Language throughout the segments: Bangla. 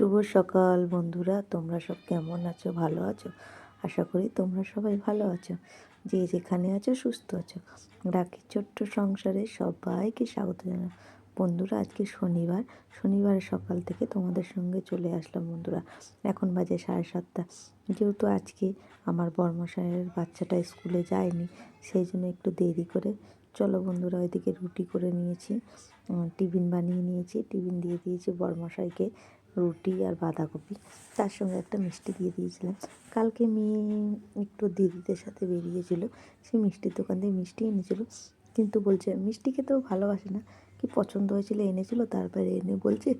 শুভ সকাল বন্ধুরা, তোমরা সব কেমন আছো? ভালো আছো? আশা করি তোমরা সবাই ভালো আছো। যে যেখানে আছো, সুস্থ আছো। রাখি ছোট্ট সংসারে সবাইকে স্বাগত জানাই। বন্ধুরা, আজকে শনিবার। শনিবার সকাল থেকে তোমাদের সঙ্গে চলে আসলাম বন্ধুরা। এখন বাজে সাড়ে সাতটা। যেহেতু আজকে আমার বর্মশায়ের বাচ্চাটা স্কুলে যায়নি, সেই জন্য একটু দেরি করে চলো বন্ধুরা, ওইদিকে রুটি করে নিয়েছি। টিফিন বানিয়ে নিয়েছি। টিফিন দিয়ে দিয়েছি বর্মশাইকে। রুটি আর বাঁধাকপি। তার সঙ্গে একটা মিষ্টি দিয়ে দিয়েছিলাম। কালকে মেয়ে একটু দিদিদের সাথে বেরিয়েছিল। সে মিষ্টির দোকান থেকে মিষ্টি এনেছিল। কিন্তু বলছে, মিষ্টি খেতেও ভালোবাসে না। কি পছন্দ হয়েছিল এনেছিল? তারপরে এনে বলছে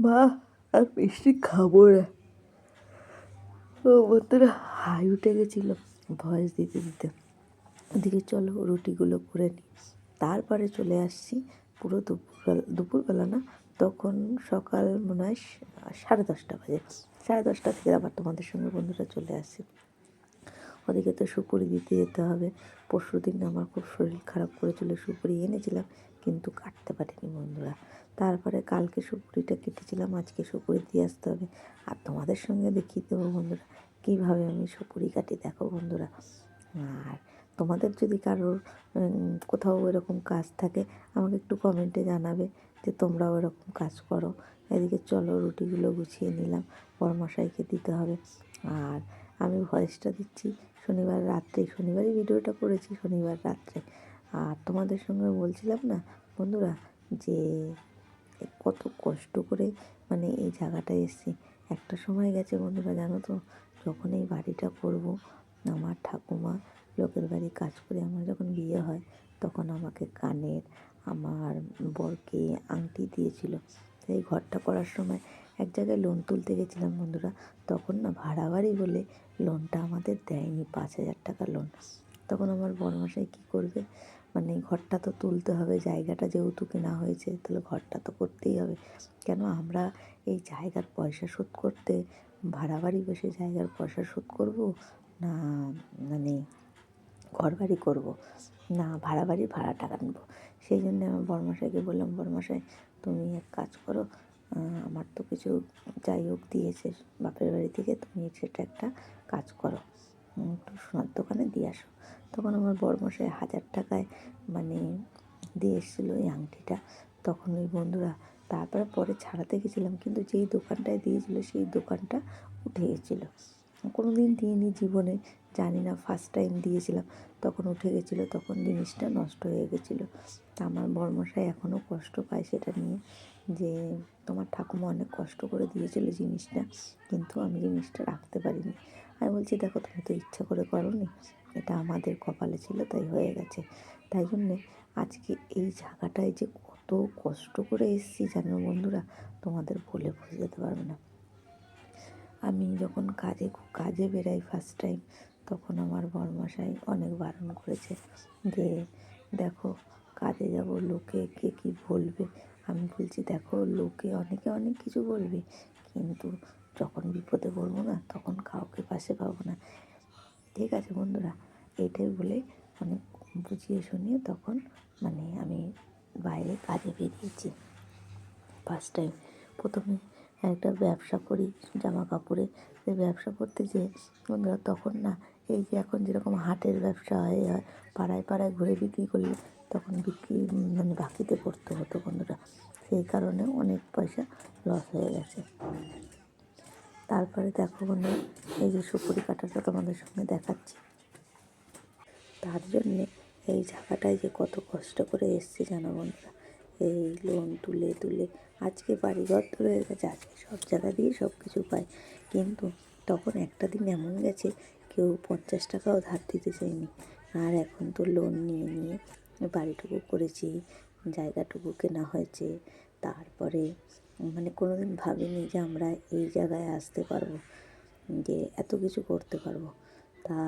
মা আর মিষ্টি খাব না। ও বন্ধুরা, হাই উঠে গেছিল ভয়েস দিতে দিতে। ওদিকে চলো রুটিগুলো করে নিই। তারপরে চলে আসছি পুরো দুপুরবেলা দুপুরবেলা না, তখন সকাল মনে হয় সাড়ে দশটা বাজে। সাড়ে দশটা থেকে আবার তোমাদের সঙ্গে বন্ধুরা চলে আসছি ওদিকে তো সুপুরি দিতে যেতে হবে। পরশু দিন আমার খুব শরীর খারাপ করেছিল, সুপুরি এনেছিলাম, কিন্তু কাটতে পারিনি বন্ধুরা। তারপরে কালকে সুপুরিটা কেটেছিলাম, আজকে সুপুরি দিয়ে আসতে হবে। আর তোমাদের সঙ্গে দেখিয়ে দেবো বন্ধুরা, কীভাবে আমি সুপুরি কাটি, দেখো বন্ধুরা। আর তোমাদের যদি কারোর কোথাও এরকম কাজ থাকে, আমাকে একটু কমেন্টে জানাবে যে তোমরাও এরকম কাজ করো। এদিকে চলো, রুটিগুলো গুছিয়ে নিলাম বড়মশাইকে দিতে হবে। আর আমি ভয়েসটা দিচ্ছি, শনিবার রাত্রে, শনিবারই ভিডিওটা করেছি, শনিবার রাত্রে। আর তোমাদের সঙ্গে বলছিলাম না, বন্ধুরা, যে কত কষ্ট করে মানে এই জায়গাটায় এসেছি। একটা সময় গেছে বন্ধুরা, জানো তো, যখন এই বাড়িটা করব, আমার ঠাকুমা লোকের বাড়ি কাজ করে আমার যখন বিয়ে হয়, তখন আমাকে কানের, আমার বরকে, আংটি দিয়েছিল। এই ঘরটা করার সময় এক জায়গায় লোন তুলতে গেছিলাম বন্ধুরা। তখন না ভাড়া বাড়ি বলে লোনটা আমাদের দেয়নি, পাঁচ হাজার টাকা লোন তখন আমার বড়মশাই কী করবে? মানে ঘরটা তো তুলতে হবে, জায়গাটা যেহেতু কেনা হয়েছে, তাহলে ঘরটা তো করতেই হবে। কেন আমরা এই জায়গার পয়সা শোধ করতে ভাড়া বাড়ি বসে জায়গার পয়সা শোধ করব? না মানে ঘর বাড়ি করব। না, ভাড়া বাড়ি, ভাড়া টাকা নেব। সেই জন্য আমার বড়মশাইকে বললাম, বড়মশাই, তুমি এক কাজ করো আমার তো কিছু যাই হোক দিয়েছে, বাপের বাড়ি থেকে তুমি সেটা একটা কাজ করো। একটু সোনার দোকানে দিয়ে আসো। তখন আমার বড়মশাই হাজার টাকায় মানে দিয়ে এসেছিল ওই আংটিটা। তখন ওই বন্ধুরা, তারপরে পরে ছাড়াতে গেছিলাম, কিন্তু যেই দোকানটায় দিয়েছিল, সেই দোকানটা উঠে গেছিল। কোনো দিন দিইনি জীবনে জানি না ফার্স্ট টাইম দিয়েছিলাম। তখন উঠে গেছিল, তখন জিনিসটা নষ্ট হয়ে গেছিল। তা আমার বর্মশাই এখনও কষ্ট পায় সেটা নিয়ে যে, তোমার ঠাকুমা অনেক কষ্ট করে দিয়েছিলো জিনিসটা, কিন্তু আমি জিনিসটা রাখতে পারিনি। আমি বলছি, দেখো, তুমি তো ইচ্ছা করে করোনি, এটা আমাদের কপালে ছিল, তাই হয়ে গেছে। তাই জন্যে আজকে এই জায়গাটায় যে কত কষ্ট করে এসেছি, জানো বন্ধুরা, তোমাদের বলে বোঝাতে পারবে না। আমি যখন কাজে কাজে বেরাই ফার্স্ট টাইম তখন আমার বরমশাই অনেক বারণ করেছে যে, দেখো কাজে যাব, লোকে কে কী বলবে? আমি বলছি, দেখো, লোকে অনেকে অনেক কিছু বলবে, কিন্তু যখন বিপদে পড়ব না, তখন কাউকে পাশে পাবো না। ঠিক আছে বন্ধুরা, এইটাই বলে অনেক বুঝিয়ে শুনিয়ে তখন মানে আমি বাইরে কাজে বেরিয়েছি। ফার্স্ট টাইম প্রথমে একটা ব্যবসা করি জামা কাপড়ে ব্যবসা করতে যেয়ে বন্ধুরা তখন না এই যে এখন যেরকম হাটের ব্যবসা হয় পাড়ায় পাড়ায় ঘুরে বিক্রি করলে তখন বিক্রি মানে বাকিতে পড়তে হতো বন্ধুরা। সেই কারণে অনেক পয়সা লস হয়ে গেছে। তারপরে দেখো বন্ধুরা এই যে সুপুরি কাটাটা তোমাদের সঙ্গে দেখাচ্ছি। তার জন্যে এই জায়গাটায় যে কত কষ্ট করে এসছি জানো বন্ধুরা। এই লোন তুলে তুলে আজকে বাড়িঘর তো হয়ে গেছে, আজকে সব জায়গা দিয়ে সব কিছু পাই কিন্তু তখন একটা দিন এমন গেছে কেউ পঞ্চাশ টাকাও ধার দিতে চায়নি। আর এখন তো লোন নিয়ে নিয়ে বাড়িটুকু করেছি, জায়গাটুকু কেনা হয়েছে। তারপরে মানে কোনো দিন ভাবিনি যে আমরা এই জায়গায় আসতে পারব, যে এত কিছু করতে পারব। তা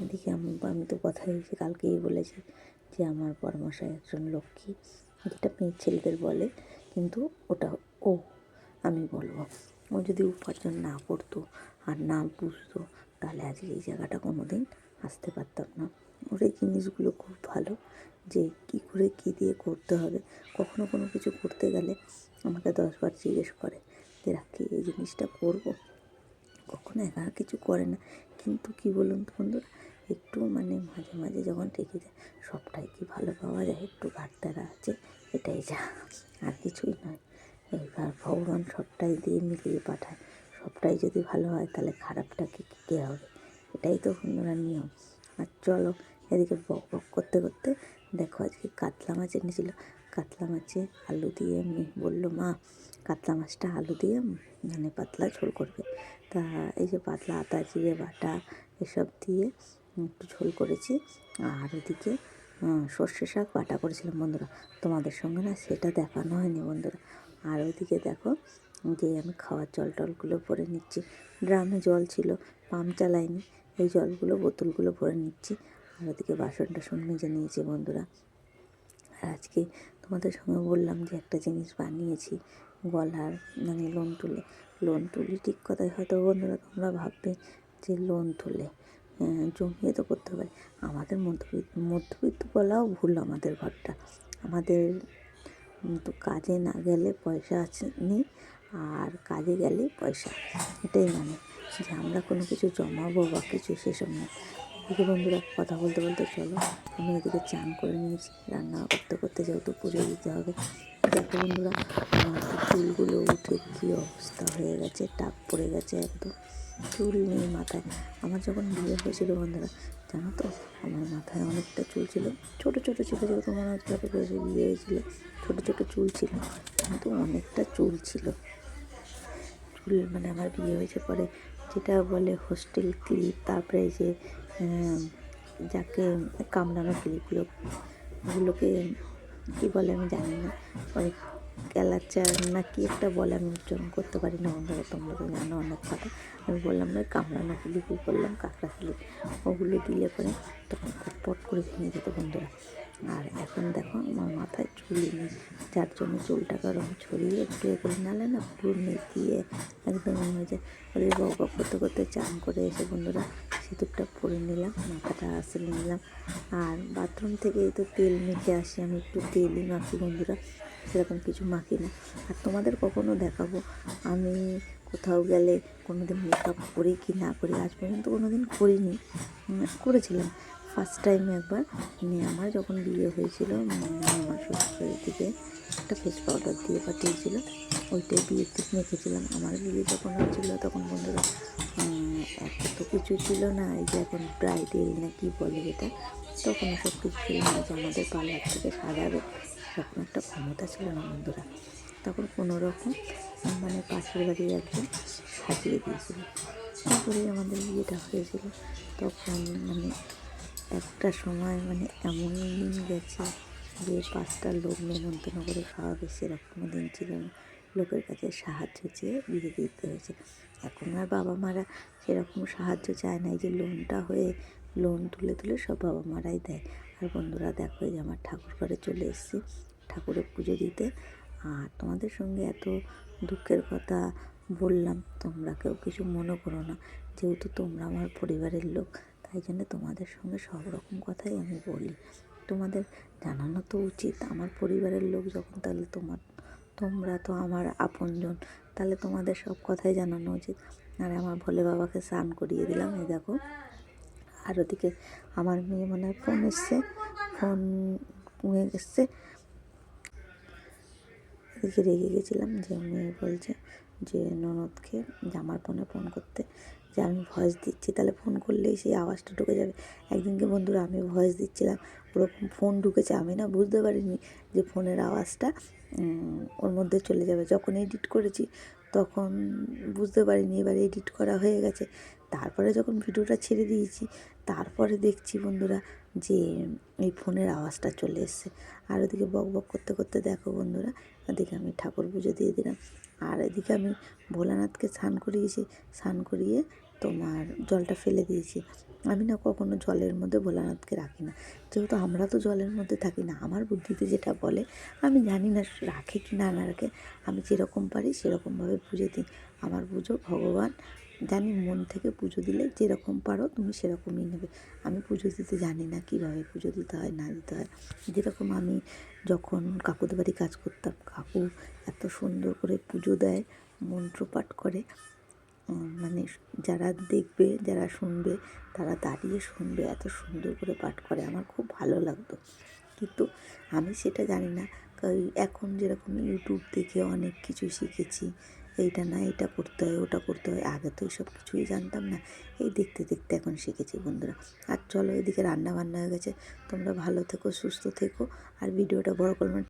এদিকে আমি তো কথাই কালকেই বলেছি যে আমার পরামর্শাই একজন লক্ষ্মী, যেটা মেয়ে ছেলেদের বলে, কিন্তু ওটা ও, আমি বলব। ও যদি উপার্জন না করতো আর না বুঝতো, তাহলে আজকে এই জায়গাটা কোনো দিন আসতে পারতাম না। ওর এই জিনিসগুলো খুব ভালো যে কী করে কী দিয়ে করতে হবে, কখনো কোনো কিছু করতে গেলে আমাকে দশবার জিজ্ঞেস করে যে, রাখি, এই জিনিসটা করব? কখনো একা কিছু করে না। কিন্তু কি বলুন তো বন্ধুরা, একটু মানে মাঝে মাঝে যখন রেখে যায় সবটাই কি ভালো পাওয়া যায়, একটু ঘাটতারা আছে, এটাই যা, আর কিছুই নয়। এইবার ভগবান সবটাই দিয়ে মিলিয়ে পাঠায়। সবটাই যদি ভালো হয় তাহলে খারাপটাকে কে হবে। এটাই তো বন্ধুরা নিয়ম। আর চলো এদিকে বক বক করতে করতে দেখো আজকে কাতলা মাছ এনেছিল। কাতলা মাছে আলু দিয়ে মেয়ে বলল, মা, কাতলা মাছটা আলু দিয়ে মানে পাতলা ঝোল করবে। তা এই যে পাতলা আতা জিরে, বাটা এসব দিয়ে একটু ঝোল করেছি। আর ওদিকে সর্ষে শাক বাটা করেছিলাম বন্ধুরা। তোমাদের সঙ্গে না সেটা দেখানো হয়নি বন্ধুরা। আর ওইদিকে দেখো যে আমি খাওয়ার জল টলগুলো ভরে নিচ্ছি। ড্রামে জল ছিল, পাম্প চালাইনি, এই জলগুলো, বোতলগুলো ভরে নিচ্ছি। আর ওদিকে বাসন টাসন মেজে নিয়েছি বন্ধুরা। আর আজকে তোমাদের সঙ্গে বললাম যে একটা জিনিস বানিয়েছি, গলার মানে লোন তুলে। লোন তুলি ঠিক কথাই, হয়তো বন্ধুরা তোমরা ভাববে যে লোন তুলে জমিয়ে তো করতে পারে আমাদের মধ্যবিত্ত মধ্যবিত্ত বলাও ভুল আমাদের ঘরটা। আমাদের তো কাজে না গেলে পয়সা আছে নেই আর কাজে গেলে পয়সা, এটাই মানে। যে আমরা কোনো কিছু জমাবো বা কিছু সেসব না। এদিকে বন্ধুরা, কথা বলতে বলতে চলো, আমি এদিকে চান করে নিয়েছি। রান্না করতে করতে যেহেতু পুজো দিতে হবে, দেখো বন্ধুরা, আমার চুলগুলো উঠে কী অবস্থা হয়ে গেছে, টাক পড়ে গেছে একদম। চুল নেই মাথায়। আমার যখন বিয়ে হয়েছিল বন্ধুরা, জানো তো, আমার মাথায় অনেকটা চুল ছিল। ছোটো ছোটো ছিল যেহেতু মনে হচ্ছে বিয়ে হয়েছিল, ছোটো ছোটো চুল ছিল। কিন্তু অনেকটা চুল ছিল। চুল মানে আমার বিয়ে হয়েছে পরে যেটা বলে হোস্টেল ক্লিপ তারপরে যে যাকে কামড়ানো ক্লিপগুলো ওগুলোকে কী বলে আমি জানি না। ওই ক্যালাচার না কি একটা বলে, আমি উচ্চারণ করতে পারি না বন্ধুরা তোমরা তো জানো অনেক কথা। আমি বললাম, না, কামড়ানো ক্লিপই বললাম কাঁকড়া ক্লিপ ওগুলো দিলে পরে তখন পট করে ভেঙে যেত বন্ধুরা। আর এখন দেখো আমার মাথায় চুলই নেই। যার জন্য চুলটাকে রং ছড়িয়ে একটু এ করে নালে না পুরো নেতিয়ে একদম হয়ে যায়। ওদের বক করতে করতে চান করে এসে বন্ধুরা সিঁদুরটা পরে নিলাম, মাথাটা আসলে নিলাম। আর বাথরুম থেকে তো তেল মেখে আসি আমি, একটু তেলই মাখি বন্ধুরা, সেরকম কিছু মাখি না। আর তোমাদের কখনো দেখাবো, আমি কোথাও গেলে কোনো দিন মেকআপ করি কি না করি, আজ পর্যন্ত কোনো দিন করিনি করেছিলাম। ফার্স্ট টাইম একবার মানে আমার যখন বিয়ে হয়েছিল উম, আমার শ্বশুরের দিকে একটা ফেস পাউডার দিয়ে পাঠিয়েছিল ওইটাই বিয়ের দিক মেখেছিলাম আমার বিয়ে যখন হয়েছিল তখন বন্ধুরা এত কিছু ছিল না এই যে এখন ব্রাইডেল না কি বলে এটা তখন সব কিছু ছিল না যে আমাদের পার্লার থেকে সাজাবে সেরকম একটা ক্ষমতা ছিল না বন্ধুরা। তখন কোনো রকম মানে পাশের বাড়ির একজন সাজিয়ে দিয়েছিল। তারপরে আমাদের বিয়েটা হয়েছিল। তখন মানে একটা সময় মানে এমন দিন গেছে যে পাঁচটা লোক নেমন্তন্ন করে খাওয়াবে সেরকম দিন ছিল না। লোকের কাছে সাহায্য চেয়ে বিয়ে দিতে হয়েছে। এখন আর বাবা মারা সেরকম সাহায্য চায় না। এই যে লোনটা হয়ে লোন তুলে তুলে সব বাবা মারাই দেয়। আর বন্ধুরা, দেখো যে আমার ঠাকুর ঘরে চলে এসেছি ঠাকুরের পুজো দিতে। আর তোমাদের সঙ্গে এত দুঃখের কথা বললাম, তোমরা কেউ কিছু মনে করো না। যেহেতু তোমরা আমার পরিবারের লোক তাই জন্য তোমাদের সঙ্গে সব রকম কথাই আমি বলি। তোমাদের জানানো তো উচিত। আমার পরিবারের লোক যখন তাহলে তোমার, তোমরা তো আমার আপনজন, তাহলে তোমাদের সব কথাই জানানো উচিত। আর আমার ভোলে বাবাকে স্নান করিয়ে দিলাম, এই দেখো। আর ওদিকে আমার মেয়ে মনে হয় ফোন এসছে ফোন এসছে এদিকে রেগে গেছিলাম যে মেয়ে বলছে যে ননদকে যে আমার ফোনে ফোন করতে। যে আমি ভয়েস দিচ্ছি, তাহলে ফোন করলেই সেই আওয়াজটা ঢুকে যাবে। একদিনকে বন্ধুরা, আমি ভয়েস দিচ্ছিলাম, ওরকম ফোন ঢুকেছে, আমি না বুঝতে পারিনি যে ফোনের আওয়াজটা ওর মধ্যে চলে যাবে। যখন এডিট করেছি, তখন বুঝতে পারিনি, এবার এডিট করা হয়ে গেছে। তারপরে যখন ভিডিওটা ছেড়ে দিয়েছি, তারপরে দেখছি বন্ধুরা যে, এই ফোনের আওয়াজটা চলে এসছে। আর ওদিকে বক বক করতে করতে দেখো বন্ধুরা ওদিকে আমি ঠাকুর পুজো দিয়ে দিলাম। আর এদিকে আমি ভোলানাথকে স্নান করিয়েছি। স্নান করিয়ে তোমার জলটা ফেলে দিয়েছি। আমি না কখনো জলের মধ্যে ভোলানাথকে রাখি না। যেহেতু আমরা তো জলের মধ্যে থাকি না, আমার বুদ্ধিতে যেটা বলে, আমি জানি না রাখে কি না না রাখে। আমি যেরকম পারি সেরকমভাবে পুজো দিই। আমার পুজো ভগবান জানি মন থেকে পুজো দিলে যেরকম পারো তুমি সেরকমই নেবে। আমি পুজো দিতে জানি না কীভাবে পুজো দিতে হয়, না দিতে হয়। যেরকম আমি যখন কাকুদের বাড়ি কাজ করতাম, কাকু এত সুন্দর করে পুজো দেয় মন্ত্র পাঠ করে মানে যারা দেখবে, যারা শুনবে, তারা দাঁড়িয়ে শুনবে, এত সুন্দর করে পাঠ করে, আমার খুব ভালো লাগতো। কিন্তু আমি সেটা জানি না এখন যেরকম ইউটিউব দেখে অনেক কিছু শিখেছি এইটা না এটা করতে হয়, ওটা করতে হয়। আগে তো এইসব কিছুই জানতাম না। এই দেখতে দেখতে এখন শিখেছি বন্ধুরা। আর চলো এদিকে রান্না বান্না হয়ে গেছে। তোমরা ভালো থেকো, সুস্থ থেকো। আর ভিডিওটা বড় করবে না।